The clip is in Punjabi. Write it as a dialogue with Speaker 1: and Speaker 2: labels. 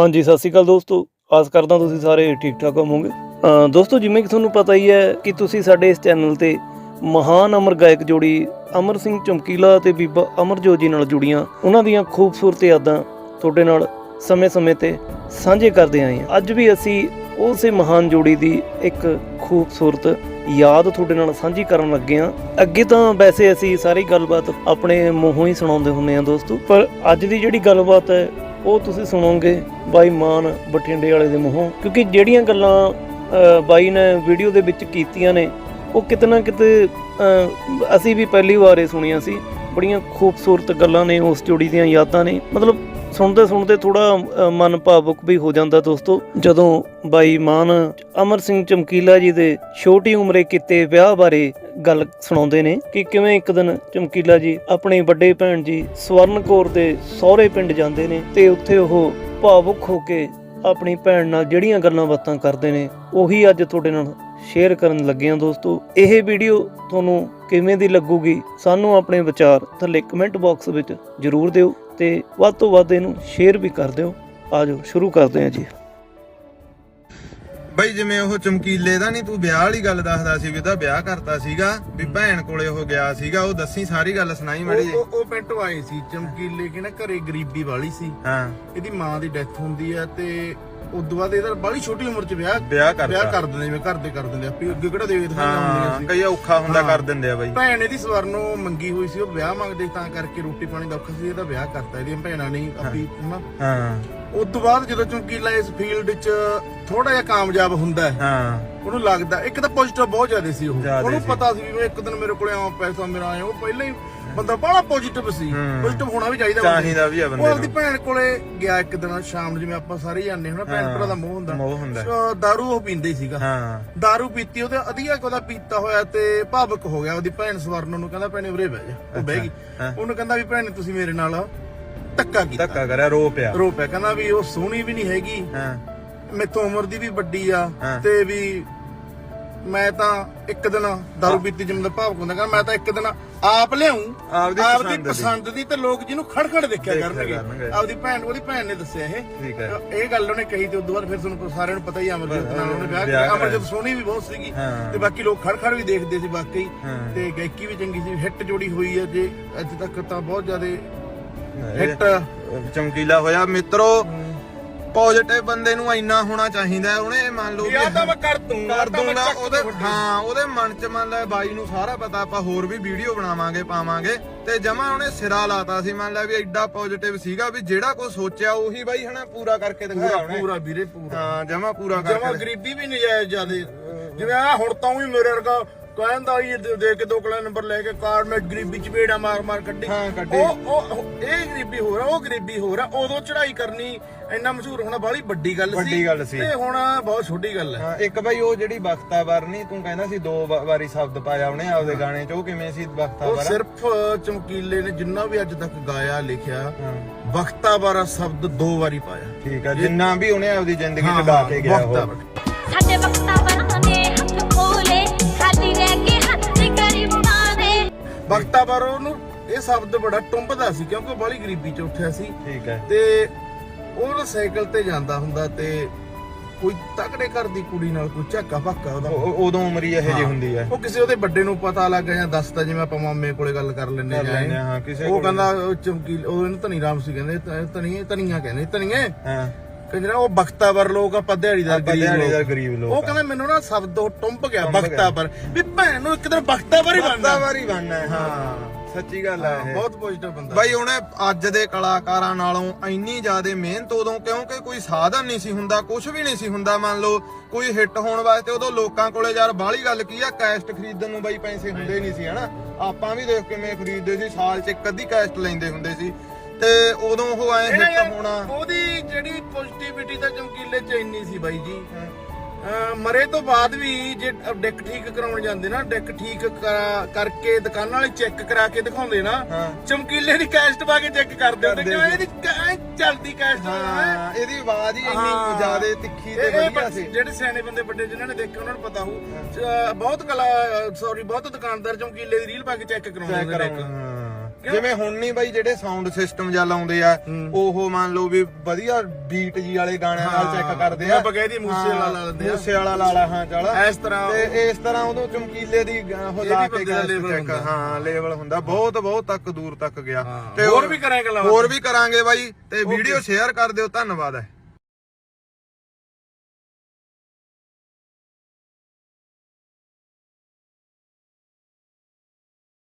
Speaker 1: ਹਾਂਜੀ, ਸਤਿ ਸ਼੍ਰੀ ਅਕਾਲ ਦੋਸਤੋ। ਆਸ ਕਰਦਾ ਤੁਸੀਂ ਸਾਰੇ ਠੀਕ ਠਾਕ ਹੋਵੋਗੇ ਦੋਸਤੋ, ਜਿਵੇਂ ਕਿ ਤੁਹਾਨੂੰ ਪਤਾ ਹੀ ਹੈ ਕਿ ਤੁਸੀਂ ਸਾਡੇ ਇਸ ਚੈਨਲ ਤੇ ਮਹਾਨ ਅਮਰ ਗਾਇਕ ਜੋੜੀ ਅਮਰ ਸਿੰਘ ਚਮਕੀਲਾ ਤੇ ਬੀਬਾ ਅਮਰਜੋਤ ਜੀ ਨਾਲ ਜੁੜੀਆਂ, ਉਹਨਾਂ ਦੀਆਂ ਖੂਬਸੂਰਤ ਯਾਦਾਂ ਤੁਹਾਡੇ ਨਾਲ ਸਮੇਂ-ਸਮੇਂ ਤੇ ਸਾਂਝੇ ਕਰਦੇ ਆਏ ਹਾਂ। ਅੱਜ ਵੀ ਅਸੀਂ ਉਸੇ ਮਹਾਨ ਜੋੜੀ ਦੀ ਇੱਕ ਖੂਬਸੂਰਤ ਯਾਦ ਤੁਹਾਡੇ ਨਾਲ ਸਾਂਝੀ ਕਰਨ ਲੱਗੇ ਹਾਂ। ਅੱਗੇ ਤਾਂ ਵੈਸੇ ਅਸੀਂ ਸਾਰੀ ਗੱਲਬਾਤ ਆਪਣੇ ਮੂੰਹੋਂ ਹੀ ਸੁਣਾਉਂਦੇ ਹੁੰਦੇ ਹਾਂ ਦੋਸਤੋ, ਪਰ ਅੱਜ ਦੀ ਜਿਹੜੀ ਗੱਲਬਾਤ ਹੈ ਉਹ ਤੁਸੀਂ ਸੁਣੋਗੇ ਬਾਈ ਮਾਨ ਬਠਿੰਡੇ ਵਾਲੇ ਦੇ ਮੂੰਹੋਂ, ਕਿਉਂਕਿ ਜਿਹੜੀਆਂ ਗੱਲਾਂ ਬਾਈ ਨੇ ਵੀਡੀਓ ਦੇ ਵਿੱਚ ਕੀਤੀਆਂ ਨੇ, ਉਹ ਕਿਤੇ ਨਾ ਕਿਤੇ ਅਸੀਂ ਵੀ ਪਹਿਲੀ ਵਾਰ ਇਹ ਸੁਣੀਆਂ ਸੀ। ਬੜੀਆਂ ਖੂਬਸੂਰਤ ਗੱਲਾਂ ਨੇ ਉਸ ਜੋੜੀ ਦੀਆਂ ਯਾਦਾਂ ਨੇ। ਮਤਲਬ ਸੁਣਦੇ ਸੁਣਦੇ ਥੋੜਾ ਮਨ ਭਾਵੁਕ ਵੀ ਹੋ ਜਾਂਦਾ ਦੋਸਤੋ। ਜਦੋਂ ਬਾਈ ਮਾਨ ਅਮਰ ਸਿੰਘ ਚਮਕੀਲਾ ਜੀ ਦੇ ਛੋਟੀ ਉਮਰੇ ਕੀਤੇ ਵਿਆਹ ਬਾਰੇ ਗੱਲ ਸੁਣਾਉਂਦੇ ਨੇ ਕਿ ਕਿਵੇਂ ਇੱਕ ਦਿਨ ਚਮਕੀਲਾ ਜੀ, ਆਪਣੀ ਵੱਡੇ ਭੈਣ ਜੀ ਸਵਰਨ ਕੌਰ ਦੇ ਸਹੁਰੇ ਪਿੰਡ ਜਾਂਦੇ ਨੇ ਤੇ ਉੱਥੇ ਉਹ ਭਾਵੁਕ ਹੋ ਕੇ ਆਪਣੀ ਭੈਣ ਨਾਲ ਜਿਹੜੀਆਂ ਗੱਲਾਂ ਬਾਤਾਂ ਕਰਦੇ ਨੇ, ਉਹੀ ਅੱਜ ਤੁਹਾਡੇ ਨਾਲ ਸ਼ੇਅਰ ਕਰਨ ਲੱਗੇ ਹਾਂ ਦੋਸਤੋ। ਇਹ ਵੀਡੀਓ ਤੁਹਾਨੂੰ ਕਿਵੇਂ ਦੀ ਲੱਗੂਗੀ, ਸਾਨੂੰ ਆਪਣੇ ਵਿਚਾਰ ਥੱਲੇ ਕਮੈਂਟ ਬਾਕਸ ਵਿੱਚ ਜਰੂਰ ਦਿਓ ਤੇ ਵੱਧ ਤੋਂ ਵੱਧ ਇਹਨੂੰ ਸ਼ੇਅਰ ਵੀ ਕਰ ਦਿਓ। ਆਜੋ ਸ਼ੁਰੂ ਕਰਦੇ ਹਾਂ ਜੀ।
Speaker 2: ਬਈ ਜਿਵੇਂ ਉਹ ਚਮਕੀਲੇ ਦਾ ਨਹੀਂ ਤੂੰ ਵਿਆਹ ਵਾਲੀ ਗੱਲ ਦੱਸਦਾ ਸੀ ਵੀ ਉਹਦਾ ਵਿਆਹ ਕਰਤਾ ਸੀਗਾ ਵੀ ਭੈਣ ਕੋਲੇ ਉਹ ਗਿਆ ਸੀਗਾ ਉਹ ਦੱਸੀ ਸਾਰੀ ਗੱਲ ਸੁਣਾਈ ਮੜੀ ਜੀ
Speaker 3: ਉਹ ਉਹ- ਉਹ ਪਿੰਡੋਂ ਆਏ ਸੀ ਚਮਕੀਲੇ ਕਿ ਨਾ ਘਰੇ ਗਰੀਬੀ ਵਾਲੀ ਸੀ।
Speaker 2: ਹਾਂ।
Speaker 3: ਇਹਦੀ ਮਾਂ ਦੀ ਡੈਥ ਹੁੰਦੀ ਆ ਤੇ ਉਦੋਂ ਬਾਅਦ ਇਹਦਾ ਬਾਲੀ ਛੋਟੀ ਉਮਰ 'ਚ ਵਿਆਹ
Speaker 2: ਵਿਆਹ ਕਰਤਾ।
Speaker 3: ਵਿਆਹ ਕਰ ਦਿੰਦੇ ਜਿਵੇਂ ਘਰ ਦੇ ਕਰ ਦਿੰਦੇ ਆਪੇ ਅੱਗੇ ਕਿਹੜਾ ਹੁੰਦੀਆਂ
Speaker 2: ਹਾਂ ਕਈ ਔਖਾ ਹੁੰਦਾ
Speaker 3: ਹਾਂ।
Speaker 2: ਕਰ ਦਿੰਦੇ ਆ ਬਈ।
Speaker 3: ਭੈਣ ਇਹਦੀ ਸਵਰਨੋਂ ਮੰਗੀ ਹੋਈ ਸੀ ਉਹ ਵਿਆਹ ਮੰਗਦੇ ਤਾਂ ਕਰਕੇ ਰੋਟੀ ਪਾਣੀ ਦਾ ਔਖਾ ਸੀ ਇਹਦਾ ਵਿਆਹ ਕਰਤਾ ਇਹਦੀਆਂ ਭੈਣਾਂ ਨੇ ਆਪੀ ਹਨਾ?
Speaker 2: ਹਾਂ।
Speaker 3: ਉਦੋਂ ਬਾਅਦ ਜਦੋਂ ਚਮਕੀਲਾ ਇਸ ਫੀਲਡ 'ਚ ਥੋੜਾ ਜਿਹਾ ਕਾਮਯਾਬ ਹੁੰਦਾ ਹੈ
Speaker 2: ਹਾਂ।
Speaker 3: ਉਹਨੂੰ ਲੱਗਦਾ ਇੱਕ ਤਾਂ ਪੋਜ਼ਿਟਿਵ ਬਹੁਤ ਜ਼ਿਆਦਾ ਸੀ ਉਹ।
Speaker 2: ਜ਼ਿਆਦੇ
Speaker 3: ਉਹਨੂੰ
Speaker 2: ਸੀ।
Speaker 3: ਪਤਾ ਸੀ ਵੀ ਮੈਂ ਇੱਕ ਦਿਨ ਮੇਰੇ ਕੋਲੇ ਆ ਪੈਸਾ ਮੇਰਾ ਆਇਆ। ਉਹ ਪਹਿਲਾਂ ਹੀ ਬੰਦਾ ਬੜਾ ਪੋਜ਼ਿਟਿਵ ਸੀ।
Speaker 2: ਹੂੰ।
Speaker 3: ਪੋਜ਼ਿਟਿਵ ਹੋਣਾ ਵੀ ਚਾਹੀਦਾ ਬੰਦੇ ਨੂੰ।
Speaker 2: ਚਾਹੀਦਾ ਵੀ ਆ
Speaker 3: ਉਹ
Speaker 2: ਬੰਦੇ
Speaker 3: ਆਪਦੀ
Speaker 2: ਨੂੰ।
Speaker 3: ਭੈਣ ਕੋਲੇ ਗਿਆ ਇੱਕ ਦਿਨ ਸ਼ਾਮ ਨੂੰ ਜਿਵੇਂ ਆਪਾਂ ਸਾਰੇ ਜਾਂਦੇ ਹਾਂ ਭੈਣ
Speaker 2: ਹਾਂ।
Speaker 3: ਭਰਾ ਦਾ ਮੋਹ ਹੁੰਦਾ।
Speaker 2: ਮੋਹ ਹੁੰਦਾ।
Speaker 3: ਸੋ ਦਾਰੂ ਉਹ ਪੀਂਦੇ ਹੀ ਸੀਗਾ।
Speaker 2: ਹਾਂ।
Speaker 3: ਦਾਰੂ ਪੀਤੀ ਉਹਦੇ ਅਧੀਆ ਕੋਦਾ ਪੀਤਾ ਹੋਇਆ ਤੇ ਭਾਵਕ ਹੋ ਗਿਆ। ਉਹਦੀ ਭੈਣ ਸਵਰਨ ਨੂੰ ਕਹਿੰਦਾ ਭੈਣੇ ਉਰੇ ਬਹਿ ਜਾ। ਉਹ ਬਹਿ ਗਈ।
Speaker 2: ਹਾਂ।
Speaker 3: ਉਹਨੂੰ ਕਹਿੰਦਾ ਵੀ ਭੈਣੇ ਤੁਸੀਂ ਮੇਰੇ ਨਾਲ ਧੱਕਾ ਕੀਤਾ।
Speaker 2: ਧੱਕਾ ਕਰਿਆ ਰੋ ਪਿਆ।
Speaker 3: ਰੋ ਪਿਆ। ਕਹਿੰਦਾ ਵੀ ਉਹ ਸੋਹਣੀ ਵੀ ਨਹੀਂ ਹੈਗੀ।
Speaker 2: ਹਾਂ।
Speaker 3: ਮੇਥੋਂ ਉਮਰ ਦੀ ਵੀ ਵੱਡੀ ਆ
Speaker 2: ਹਾਂ।
Speaker 3: ਤੇ ਵੀ ਮੈਂ ਤਾਂ ਇੱਕ ਦਿਨ ਦਾਰੂ ਪੀਤੀ ਜਿਵੇਂ ਦਾ ਭਾਵਕ ਹੁੰਦਾ। ਕਹਿੰਦਾ ਮੈਂ ਤਾਂ ਇੱਕ ਦਿਨ ਆਪ ਲਿਆਉਂ
Speaker 2: ਆਪਦੀ ਪਸੰਦ ਦੀ।
Speaker 3: ਪਸੰਦ ਦੀ ਤੇ ਲੋਕ ਜਿਹਨੂੰ ਖੜਖੜ ਦੇਖਿਆ
Speaker 2: ਦੇਖਿਆ
Speaker 3: ਕਰਨਗੇ।
Speaker 2: ਕਰਨਗੇ।
Speaker 3: ਆਪਦੀ ਭੈਣ ਉਹਦੀ ਭੈਣ ਨੇ ਦੱਸਿਆ ਇਹ।
Speaker 2: ਠੀਕ ਹੈ।
Speaker 3: ਇਹ ਗੱਲ ਉਹਨੇ ਕਹੀ ਤੇ ਉਦੋਂ ਬਾਅਦ ਫਿਰ ਤੁਹਾਨੂੰ ਸਾਰਿਆਂ ਨੂੰ ਪਤਾ ਹੀ ਆ ਅਮਰਜੋਤ ਨਾਲ ਉਹਨੇ ਵਿਆਹ
Speaker 2: ਵਿਆਹ
Speaker 3: ਕੀਤਾ।
Speaker 2: ਕਰਾਇਆ।
Speaker 3: ਅਮਰਜੋਤ ਸੋਹਣੀ ਵੀ ਬਹੁਤ ਸੀਗੀ
Speaker 2: ਹਾਂ।
Speaker 3: ਤੇ ਬਾਕੀ ਲੋਕ ਖੜਖੜ ਵੀ ਦੇਖਦੇ ਸੀ ਵਾਕਈ।
Speaker 2: ਹਾਂ।
Speaker 3: ਤੇ ਗਾਇਕੀ ਵੀ ਚੰਗੀ ਸੀ। ਹਿੱਟ ਜੋੜੀ ਹੋਈ ਹੈ ਜੇ ਅੱਜ ਤੱਕ ਤਾਂ ਬਹੁਤ ਜ਼ਿਆਦਾ ਹਿੱਟ।
Speaker 2: ਚਮਕੀਲਾ ਹੋਇਆ। ਮਿੱਤਰੋ ਪੋਜ਼ਿਟਿਵ ਬੰਦੇ ਨੂੰ ਇੰਨਾ ਹੋਣਾ ਚਾਹੀਦਾ। ਉਹਨੇ ਮੰਨ ਲਓ
Speaker 3: ਯਾ ਤਾਂ ਮੈਂ ਕਰ ਦੂੰ
Speaker 2: ਕਰ ਦੂੰਗਾ। ਉਹਦੇ ਹਾਂ ਉਹਦੇ ਮਨ ਚ ਮੰਨ ਲੈ ਬਾਈ ਨੂੰ ਸਾਰਾ ਪਤਾ ਆਪਾਂ ਹੋਰ ਵੀ ਵੀਡੀਓ ਬਣਾਵਾਂਗੇ ਪਾਵਾਂਗੇ। ਤੇ ਜਮਾ ਉਹਨੇ ਸਿਰਾ ਲਾਤਾ ਸੀ। ਮੰਨ ਲੈ ਵੀ ਐਡਾ ਪੋਜ਼ਿਟਿਵ ਸੀਗਾ ਵੀ ਜਿਹੜਾ ਕੋਈ ਸੋਚਿਆ ਉਹੀ ਬਾਈ ਹਨਾ ਪੂਰਾ ਕਰਕੇ ਦਿਖਾਇਆ
Speaker 3: ਪੂਰਾ
Speaker 2: ਉਹਨੇ।
Speaker 3: ਪੂਰਾ ਵੀਰੇ ਪੂਰਾ।
Speaker 2: ਹਾਂ ਜਮਾ ਪੂਰਾ
Speaker 3: ਜਮਾ
Speaker 2: ਕਰਕੇ।
Speaker 3: ਗਰੀਬੀ ਵੀ ਨਜਾਇਜ਼ ਜਿਆਦੇ। ਜਿਵੇਂ ਆ ਹੁਣ ਤਾਂ ਵੀ ਮੇਰੇ ਵਰਗਾ ਕਹਿੰਦਾ ਇਹ ਦੇ ਦੇ ਕੇ ਦੋ ਕਲਾ ਨੰਬਰ ਲੈ ਕੇ ਕਾਰ ਮੈਂ ਗਰੀਬੀ ਚ ਵੇੜਾ ਮਾਰ ਮਾਰ ਕੱਢੀ।
Speaker 2: ਹਾਂ, ਕੱਢੀ।
Speaker 3: ਉਹ ਉਹ ਉਹ- ਇਹ ਗਰੀਬੀ ਹੋ ਰਿਹਾ ਉਹ ਗਰੀਬੀ ਹੋ ਰਿਹਾ ਉਦੋਂ ਚੜ੍ਹਾਈ ਕਰਨੀ ਇੰਨਾ ਮਸ਼ਹੂਰ ਹੋਣਾ ਬਾਹਲੀ ਵੱਡੀ ਗੱਲ ਸੀ।
Speaker 2: ਵੱਡੀ ਗੱਲ ਸੀ।
Speaker 3: ਤੇ ਹੁਣ ਬਹੁਤ ਛੋਟੀ ਗੱਲ ਹੈ।
Speaker 2: ਹਾਂ ਇੱਕ ਬਾਈ ਉਹ ਜਿਹੜੀ ਬਖਤਾਵਰ ਨਹੀਂ ਤੂੰ ਕਹਿੰਦਾ ਸੀ ਦੋ ਵਾ- ਵਾਰੀ ਸ਼ਬਦ ਪਾਇਆ ਉਹਨੇ ਆਪਦੇ ਗਾਣੇ ਚ ਉਹ ਕਿਵੇਂ ਸੀ
Speaker 3: ਉਹ
Speaker 2: ਬਖਤਾਵਰ
Speaker 3: ਸਿਰਫ ਚਮਕੀਲੇ ਨੇ ਜਿੰਨਾ ਵੀ ਅੱਜ ਤੱਕ ਗਾਇਆ ਲਿਖਿਆ
Speaker 2: ਹਾਂ।
Speaker 3: ਵਕਤਾ ਬਾਰਾ ਸ਼ਬਦ ਦੋ ਵਾਰੀ ਪਾਇਆ।
Speaker 2: ਠੀਕ ਹੈ ਜਿੰਨਾ ਵੀ ਉਹਨੇ ਆਪਦੀ ਜ਼ਿੰਦਗੀ ਚ ਗਾ ਕੇ ਗਿਆ ਉਹ।
Speaker 3: ਵਕਤਾਵਰ।
Speaker 4: ਸਾਡੇ ਵਕਤਾਂ
Speaker 3: ਬਾਰਾ ਉਹਨੂੰ ਇਹ ਸ਼ਬਦ ਬੜਾ ਟੁੰਬਦਾ ਸੀ ਕਿਉਂਕਿ ਉਹ ਗਰੀਬੀ ਚ ਉੱਠਿਆ ਸੀ।
Speaker 2: ਠੀਕ ਹੈ।
Speaker 3: ਤੇ ਉਹ ਸਾਈਕਲ ਤੇ ਜਾਂਦਾ ਹੁੰਦਾ ਤੇ ਕੋਈ ਤਕੜੇ ਘਰ ਦੀ ਕੁੜੀ ਨਾਲ ਕੋਈ ਝਾਕਾ ਭੱਕਾ ਉਹਦਾ।
Speaker 2: ਉਹ- ਉਹ- ਉਦੋਂ ਉਮਰ ਹੀ ਇਹੋ ਜਿਹੀ ਹੁੰਦੀ ਹੈ।
Speaker 3: ਉਹ ਕਿਸੇ ਉਹਦੇ ਵੱਡੇ ਨੂੰ ਪਤਾ ਲੱਗ ਗਿਆ ਜਾਂ ਦੱਸਦਾ ਜਿਵੇਂ ਆਪਾਂ ਮਾਮੇ ਕੋਲੇ ਗੱਲ ਕਰ ਲੈਂਦੇ
Speaker 2: ਕਰ ਲੈਂਦੇ
Speaker 3: ਜਾਂ
Speaker 2: ਹਾਂ, ਹਾਂ, ਕਿਸੇ
Speaker 3: ਉਹ
Speaker 2: ਕੋਲੇ।
Speaker 3: ਕਹਿੰਦਾ ਉਹ ਚਮਕੀ ਉਹ ਇਹਨੂੰ ਧਨੀ ਰਾਮ ਸੀ ਕਹਿੰਦੇ ਤ- ਧਨੀਏ ਧਨੀਆਂ ਕਹਿੰਦੇ ਧਨੀਏ।
Speaker 2: ਹਾਂ।
Speaker 3: ਕਹਿੰਦੇ ਉਹ ਬਖਤਾਵਰ ਲੋਕ ਆਪਾਂ ਦਿਹਾੜੀਦਾਰ
Speaker 2: ਆਪਾਂ
Speaker 3: ਗਰੀਬ
Speaker 2: ਦਿਹਾੜੀਦਾਰ
Speaker 3: ਲੋਕ
Speaker 2: ਗਰੀਬ ਲੋਕ
Speaker 3: ਉਹ
Speaker 2: ਆ।
Speaker 3: ਕਹਿੰਦਾ ਮੈਨੂੰ ਨਾ ਸ਼ਬਦ ਉਹ ਟੁੰਬ ਗਿਆ
Speaker 2: ਟੁੰਬ ਗਿਆ।
Speaker 3: ਬਖਤਾਵਰ। ਵੀ ਭੈਣ ਨੂੰ ਇੱਕ ਦਿਨ ਬਖਤਾਵਰ ਹੀ ਬਣਨਾ।
Speaker 2: ਬਖਤਾਵਰ ਹੀ ਬਣਨਾ ਹੈ, ਹਾਂ। ਸੱਚੀ ਗੱਲ ਹੈ ਇਹ।
Speaker 3: ਬਹੁਤ ਪੋਜ਼ਿਟਿਵ ਬੰਦਾ।
Speaker 2: ਬਾਈ ਉਹਨੇ ਅੱਜ ਦੇ ਕਲਾਕਾਰਾਂ ਨਾਲੋਂ ਇੰਨੀ ਜ਼ਿਆਦਾ ਮਿਹਨਤ ਉਦੋਂ ਕਿਉਂਕਿ ਕੋਈ ਸਾਧਨ ਨਹੀਂ ਸੀ ਹੁੰਦਾ ਕੁਝ ਵੀ ਨਹੀਂ ਸੀ ਹੁੰਦਾ ਮੰਨ ਲਓ ਕੋਈ ਹਿੱਟ ਹੋਣ ਵਾਸਤੇ ਉਦੋਂ ਲੋਕਾਂ ਕੋਲੇ ਯਾਰ ਬਾਹਲੀ ਗੱਲ ਕੀ ਆ ਕੈਸਟ ਖਰੀਦਣ ਨੂੰ ਬਾਈ ਪੈਸੇ ਹੁੰਦੇ ਨਹੀਂ ਸੀ ਹਨਾ। ਆਪਾਂ ਵੀ ਦੇਖ ਕਿਵੇਂ ਖਰੀਦਦੇ ਸੀ ਸਾਲ 'ਚ ਇੱਕ ਅੱਧੀ ਕੈਸਟ ਲੈਂਦੇ ਹੁੰਦੇ ਸੀ। ਤੇ ਉਦੋਂ ਉਹ ਐ ਹਿੱਟ ਹੋਣਾ।
Speaker 3: ਉਹਦੀ ਜਿਹੜੀ ਪੋਜ਼ਿਟਿਵਿਟੀ ਤਾਂ ਚਮਕੀਲੇ ਚ ਇੰਨੀ ਸੀ ਬਾਈ ਜੀ। ਮਰੇ ਤੋਂ ਬਾਅਦ ਵੀ ਜੇ ਡੈਕ ਠੀਕ ਕਰਾਉਣ ਜਾਂਦੇ ਨਾ ਡੈਕ ਠੀਕ ਕਰਾ- ਕਰਕੇ ਦੁਕਾਨਾਂ ਵਾਲੇ ਚੈੱਕ ਕਰਾ ਕੇ ਦਿਖਾਉਂਦੇ ਨਾ। ਚਮਕੀਲੇ ਦੀ ਕੈਸਟ ਪਾ ਕੇ ਚੈੱਕ ਕਰਦੇ ਹੁੰਦੇ
Speaker 2: ਕਰਦੇ
Speaker 3: ਕਿ ਇਹਦੀ ਚੱਲਦੀ ਕੈਸਟ
Speaker 2: ਹਾਂ ਇਹਦੀ ਆਵਾਜ਼ ਹੀ ਇੰਨੀ ਜ਼ਿਆਦਾ ਤਿੱਖੀ ਤੇ ਵਧੀਆ ਸੀ।
Speaker 3: ਜਿਹੜੇ ਸਿਆਣੇ ਬੰਦੇ ਵੱਡੇ ਜਿਨ੍ਹਾਂ ਨੇ ਦੇਖਿਆ ਉਹਨਾਂ ਨੂੰ ਪਤਾ ਹੋਊ। ਬਹੁਤ ਕਲਾ ਸੌਰੀ ਬਹੁਤ ਦੁਕਾਨਦਾਰ ਚਮਕੀਲੇ ਦੀ ਰੀਲ ਪਾ ਕੇ ਚੈੱਕ ਕਰਾਉਂਦੇ ਨੇ
Speaker 2: ਜਿਵੇਂ ਹੁਣ ਨਹੀਂ ਬਾਈ ਜਿਹੜੇ ਸਾਊਂਡ ਸਿਸਟਮ ਜਾਂ ਲਾਉਂਦੇ ਆ ਉਹ ਮੰਨ ਲਓ ਵੀ ਵਧੀਆ ਬੀਟ ਜੀ ਵਾਲੇ ਗਾਣਿਆਂ ਨਾਲ ਚੈੱਕ ਕਰਦੇ ਆ।
Speaker 3: ਬਗੈਦੀ ਮੂਸੇ ਵਾਲਾ ਲਾ ਲੈਂਦੇ ਆ।
Speaker 2: ਮੂਸੇ ਵਾਲਾ ਲਾ ਲਾ ਹਾਂ ਚੱਲ।
Speaker 3: ਇਸ ਤਰ੍ਹਾਂ
Speaker 2: ਤੇ ਇਸ ਤਰ੍ਹਾਂ ਉਦੋਂ ਚਮਕੀਲੇ ਦੀ ਉਹ ਲਾ ਕੇ
Speaker 3: ਹੁੰਦਾ।
Speaker 2: ਹਾਂ ਲੈਵਲ ਹੁੰਦਾ। ਬਹੁਤ ਬਹੁਤ ਤੱਕ ਦੂਰ ਤੱਕ ਗਿਆ।
Speaker 3: ਹੋਰ ਵੀ ਕਰਾਂਗੇ
Speaker 2: ਹੋਰ ਵੀ ਕਰਾਂਗੇ ਬਾਈ। ਤੇ ਵੀਡੀਓ ਸ਼ੇਅਰ ਕਰ ਦਿਓ। ਧੰਨਵਾਦ ਹੈ।